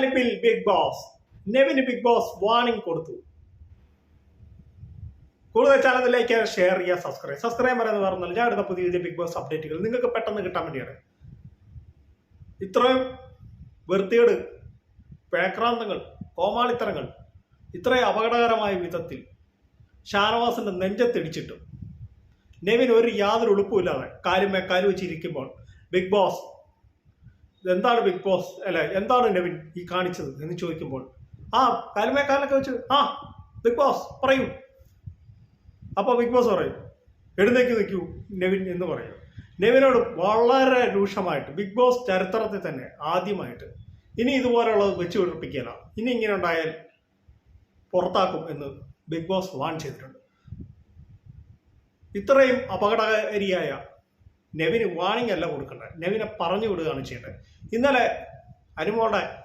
കലിപ്പിൽ big boss നെവിന് big boss warning കൊടുത്തു. കൂടുതൽ ചാനലിലേക്ക് ലൈക്ക് ഷെയർ ചെയ്യുക സബ്സ്ക്രൈബ് സബ്സ്ക്രൈബ് എന്ന് പറഞ്ഞാൽ ഞാൻ പുതിയ പുതിയ ബിഗ് ബോസ് അപ്ഡേറ്റുകൾ നിങ്ങൾക്ക് പെട്ടെന്ന് കിട്ടാൻ വേണ്ടിയാണ്. ഇത്രയും വൃത്തികേട് പേക്രാന്തങ്ങൾ കോമാളിത്തരങ്ങൾ ഇത്രയും അപകടകരമായ വിധത്തിൽ ഷാനവാസിന്റെ നെഞ്ചത്തിടിച്ചിട്ടും നെവിൻ ഒരു യാതൊരു ഉളുപ്പുമില്ലാതെ കാര്യമേ കാര്യം വെച്ചിരിക്കുമ്പോൾ ബിഗ് ബോസ് എന്താണ് ബിഗ് ബോസ് അല്ലെ? എന്താണ് നെവിൻ ഈ കാണിച്ചത് എന്ന് ചോദിക്കുമ്പോൾ ആ കാലുമേക്കാലൊക്കെ വെച്ച് ആ ബിഗ് ബോസ് പറയൂ. അപ്പോൾ ബിഗ് ബോസ് പറയും എഴുന്നേക്ക് നിൽക്കൂ നെവിൻ എന്ന് പറയും. നെവിനോട് വളരെ രൂക്ഷമായിട്ട് ബിഗ് ബോസ് ചരിത്രത്തിൽ തന്നെ ആദ്യമായിട്ട് ഇനി ഇതുപോലെയുള്ളത് വെച്ച് പിടിപ്പിക്കില്ല ഇനി ഇങ്ങനെ ഉണ്ടായാൽ പുറത്താക്കും എന്ന് ബിഗ് ബോസ് വാൺ ചെയ്തിട്ടുണ്ട്. ഇത്രയും അപകടകാരിയായ നെവിന് വാണിംഗ് അല്ല കൊടുക്കേണ്ടത് നെവിനെ പറഞ്ഞു വിടുകയാണ് ചെയ്യേണ്ടത്. ഇന്നലെ അനുമോളുടെ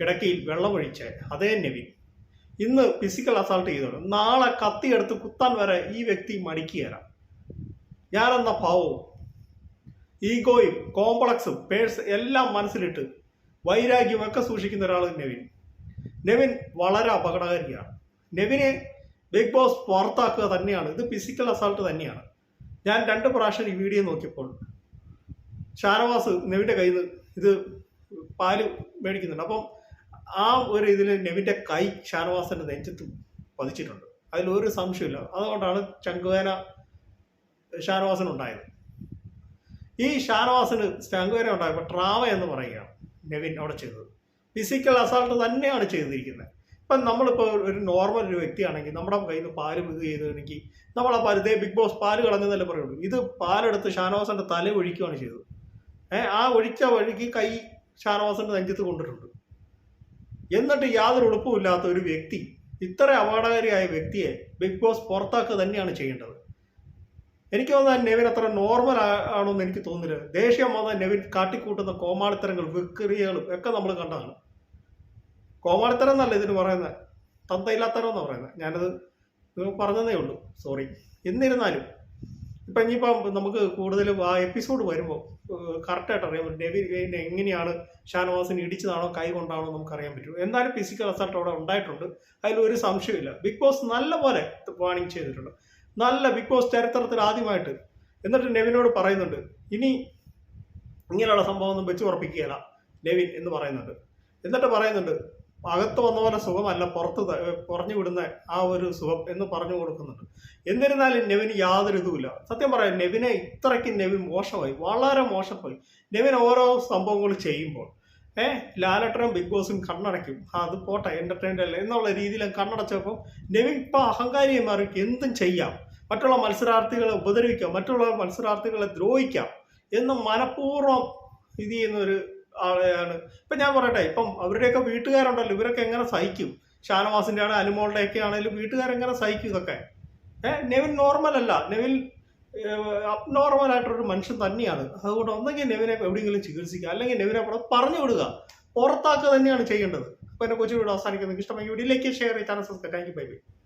കിടക്കയിൽ വെള്ളമൊഴിച്ച് അതേ നെവിൻ ഇന്ന് ഫിസിക്കൽ അസാൾട്ട് ചെയ്തോളൂ നാളെ കത്തിയെടുത്ത് കുത്താൻ വരെ ഈ വ്യക്തി മടിക്കുകയില്ല ഞാനെന്ന ഭാവവും ഈഗോയും കോംപ്ലക്സും പേഴ്സ് എല്ലാം മനസ്സിലിട്ട് വൈരാഗ്യം ഒക്കെ സൂക്ഷിക്കുന്ന ഒരാൾ നെവിൻ. നെവിൻ വളരെ അപകടകാരിയാണ്. നെവിനെ ബിഗ് ബോസ് പുറത്താക്കുക തന്നെയാണ്. ഇത് ഫിസിക്കൽ അസാൾട്ട് തന്നെയാണ്. ഞാൻ രണ്ട് പ്രാവശ്യം ഈ വീഡിയോ നോക്കിയപ്പോൾ ഷാനവാസ് നെവിന്റെ കയ്യിൽ നിന്ന് ഇത് പാൽ മേടിക്കുന്നുണ്ട്. അപ്പം ആ ഒരു ഇതിൽ നെവിന്റെ കൈ ഷാനവാസിന്റെ നെഞ്ചത്ത് പതിച്ചിട്ടുണ്ട്. അതിലൊരു സംശയമില്ല അതുകൊണ്ടാണ് ചങ്കുവേന ഷാനവാസിനുണ്ടായത്. ഈ ഷാനവാസിന് ചങ്കുവേന ഉണ്ടായപ്പോൾ ട്രാവ എന്ന് പറയുകയാണ് നെവിൻ അവിടെ ചെയ്തത്. ഫിസിക്കൽ അസാൾട്ട് തന്നെയാണ് ചെയ്തിരിക്കുന്നത്. ഇപ്പം നമ്മളിപ്പോൾ ഒരു നോർമൽ ഒരു വ്യക്തിയാണെങ്കിൽ നമ്മുടെ കയ്യിൽ നിന്ന് പാൽ ഇത് ചെയ്തിട്ടുണ്ടെങ്കിൽ നമ്മൾ ആ പാൽ ബിഗ് ബോസ് പാൽ കളഞ്ഞെന്നല്ലേ പറയുള്ളൂ. ഇത് പാലെടുത്ത് ഷാനവാസിന്റെ തല ഒഴിക്കുകയാണ് ചെയ്തത്. ഏഹ് ആ ഒഴിച്ച വഴിക്ക് കൈ ഷാനവാസിന്റെ നെഞ്ചത്ത് കൊണ്ടിട്ടുണ്ട്. എന്നിട്ട് യാതൊരു ഉളുപ്പുമില്ലാത്ത ഒരു വ്യക്തി ഇത്ര അപകടകാരിയായ വ്യക്തിയെ ബിഗ് ബോസ് പുറത്താക്കുക തന്നെയാണ് ചെയ്യേണ്ടത്. എനിക്ക് തോന്നുന്നത് നെവിൻ അത്ര നോർമൽ ആണെന്ന് എനിക്ക് തോന്നുന്നില്ല. ദേഷ്യം വന്നാൽ നെവിൻ കാട്ടിക്കൂട്ടുന്ന കോമാളിത്തരങ്ങൾ വിക്രിയകളും ഒക്കെ നമ്മൾ കണ്ടതാണ്. കോമാളിത്തരം എന്നല്ല ഇതിന് പറയുന്നത്. തന്തയില്ലാത്തരം എന്ന് പറയുന്നത്. ഞാനത് പറഞ്ഞതേ ഉള്ളൂ. സോറി എന്നിരുന്നാലും ഇപ്പം ഇനിയിപ്പം നമുക്ക് കൂടുതലും ആ എപ്പിസോഡ് വരുമ്പോൾ കറക്റ്റായിട്ട് അറിയാൻ പറ്റും നെവിൻ എങ്ങനെയാണ് ഷാനവാസിന് ഇടിച്ചതാണോ കൈ കൊണ്ടാണോ നമുക്ക് അറിയാൻ പറ്റും. എന്നാലും ഫിസിക്കൽ അസൾട്ട് അവിടെ ഉണ്ടായിട്ടുണ്ട്. അതിലൊരു സംശയമില്ല ബിഗ് ബോസ് നല്ല പോലെ വാണിംഗ് ചെയ്തിട്ടുണ്ട്. നല്ല ബിഗ് ബോസ് ചരിത്രത്തിൽ ആദ്യമായിട്ട്. എന്നിട്ട് നെവിനോട് പറയുന്നുണ്ട് ഇനി ഇങ്ങനെയുള്ള സംഭവം ഒന്നും വെച്ച് ഉറപ്പിക്കുകയില്ല. നെവിൻ എന്ന് പറയുന്നുണ്ട്. എന്നിട്ട് പറയുന്നുണ്ട് അകത്ത് വന്ന പോലെ സുഖമല്ല പുറത്ത് കുറഞ്ഞു വിടുന്ന ആ ഒരു സുഖം എന്ന് പറഞ്ഞു കൊടുക്കുന്നുണ്ട്. എന്നിരുന്നാലും നെവിന് യാതൊരു ഇതുമില്ല. സത്യം പറയാം നെവിനെ ഇത്രയ്ക്ക് നെവിൻ മോശമായി വളരെ മോശമായി. നെവിൻ ഓരോ സംഭവങ്ങൾ ചെയ്യുമ്പോൾ ഏഹ് ലാലട്ടനും ബിഗ് ബോസും കണ്ണടയ്ക്കും. അത് പോട്ടെ എന്റർടൈൻഡ് അല്ലേ എന്നുള്ള രീതിയിൽ കണ്ണടച്ചപ്പോൾ നെവിൻ ഇപ്പൊ അഹങ്കാരിയെ മാറി എന്തും ചെയ്യാം. മറ്റുള്ള മത്സരാർത്ഥികളെ ഉപദ്രവിക്കാം മറ്റുള്ള മത്സരാർത്ഥികളെ ദ്രോഹിക്കാം എന്ന് മനഃപൂർവം ഇത് ചെയ്യുന്ന ഒരു ആളെയാണ്. ഇപ്പൊ ഞാൻ പറയട്ടെ ഇപ്പം അവരുടെയൊക്കെ വീട്ടുകാരുണ്ടല്ലോ ഇവരൊക്കെ എങ്ങനെ സഹിക്കും? ഷാനവാസിന്റെ ആണ് അനുമോളുടെ ഒക്കെ ആണെങ്കിലും വീട്ടുകാരെങ്ങനെ സഹിക്കും ഇതൊക്കെ? ഏഹ് നെവിൻ നോർമൽ അല്ല. നെവിൻ അബ്നോർമൽ ആയിട്ടൊരു മനുഷ്യൻ തന്നെയാണ്. അതുകൊണ്ട് ഒന്നെങ്കിൽ നെവിനെ എവിടെയെങ്കിലും ചികിത്സിക്കുക. അല്ലെങ്കിൽ നെവിനെ അവിടെ പറഞ്ഞു വിടുക. പുറത്താക്കുക തന്നെയാണ് ചെയ്യേണ്ടത്. അപ്പൊ എന്റെ കൊച്ചു വീട് അവസാനിക്കുന്നത് ഇഷ്ടമെങ്കിൽ വീഡിയോയിലേക്ക് ഷെയർ ചെയ്യാൻ subscribe thank you bye bye